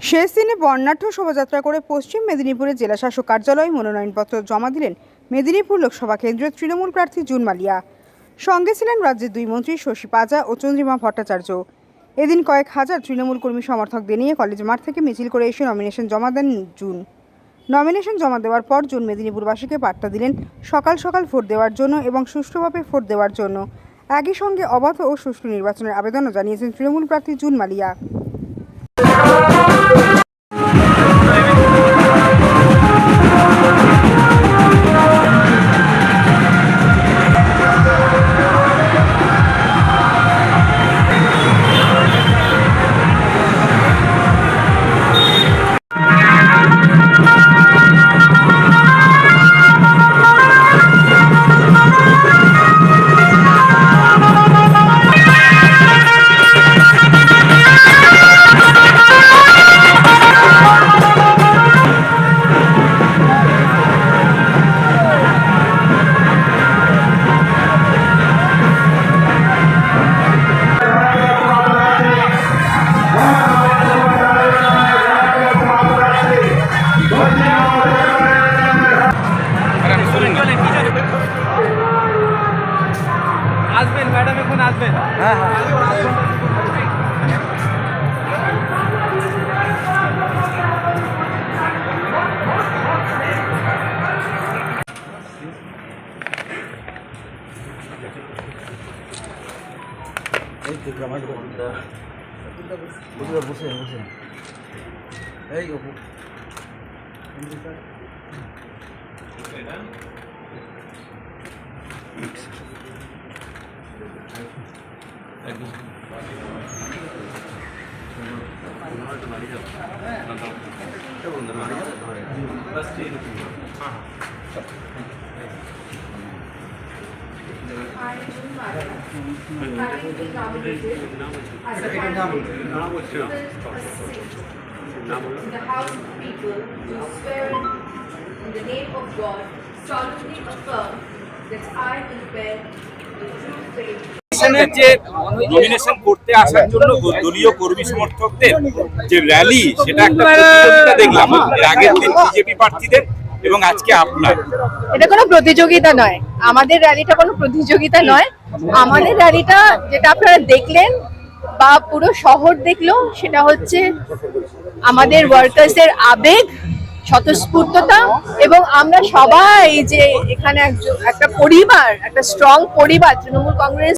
শেষ দিনে বর্ণাঢ্য শোভাযাত্রা করে পশ্চিম মেদিনীপুরের জেলাশাসক কার্যালয়ে মনোনয়নপত্র জমা দিলেন মেদিনীপুর লোকসভা কেন্দ্রের তৃণমূল প্রার্থী জুন মালিয়া। সঙ্গে ছিলেন রাজ্যের দুই মন্ত্রী শশী পাজা ও চন্দ্রিমা ভট্টাচার্য। এদিন কয়েক হাজার তৃণমূল কর্মী সমর্থকদের নিয়ে কলেজ মাঠ থেকে মিছিল করে এসে নমিনেশন জমা দেন জুন। নমিনেশন জমা দেওয়ার পর জুন মেদিনীপুরবাসীকে বার্তা দিলেন সকাল সকাল ভোট দেওয়ার জন্য এবং সুষ্ঠুভাবে ভোট দেওয়ার জন্য। একই সঙ্গে অবাধ ও সুষ্ঠু নির্বাচনের আবেদনও জানিয়েছেন তৃণমূল প্রার্থী জুন মালিয়া। আসবেন। হ্যাঁ হ্যাঁ। বসে বসে এই Apu. The House of People do swear in the name of God solemnly affirm that I will bear the true faith. নমিনেশনের যে নমিনেশন করতে আসার জন্য দলীয় কর্মী সমর্থকদের যে র্যালি সেটা একটা প্রতিযোগিতা দেখলাম আগের দিন বিজেপি প্রার্থীদের এবং আজকে আপনার। এটা কোনো প্রতিযোগিতা নয়। আমাদের র্যালিটা কোনো প্রতিযোগিতা নয়। আমাদের র্যালিটা যেটা আপনারা দেখলেন বা পুরো শহর দেখল সেটা হচ্ছে আমাদের ওয়ার্কার্সের আবেগ স্বতঃস্ফূর্ততা এবং আমরা সবাই যে এখানে একটা পরিবার একটা স্ট্রং পরিবার তৃণমূল কংগ্রেস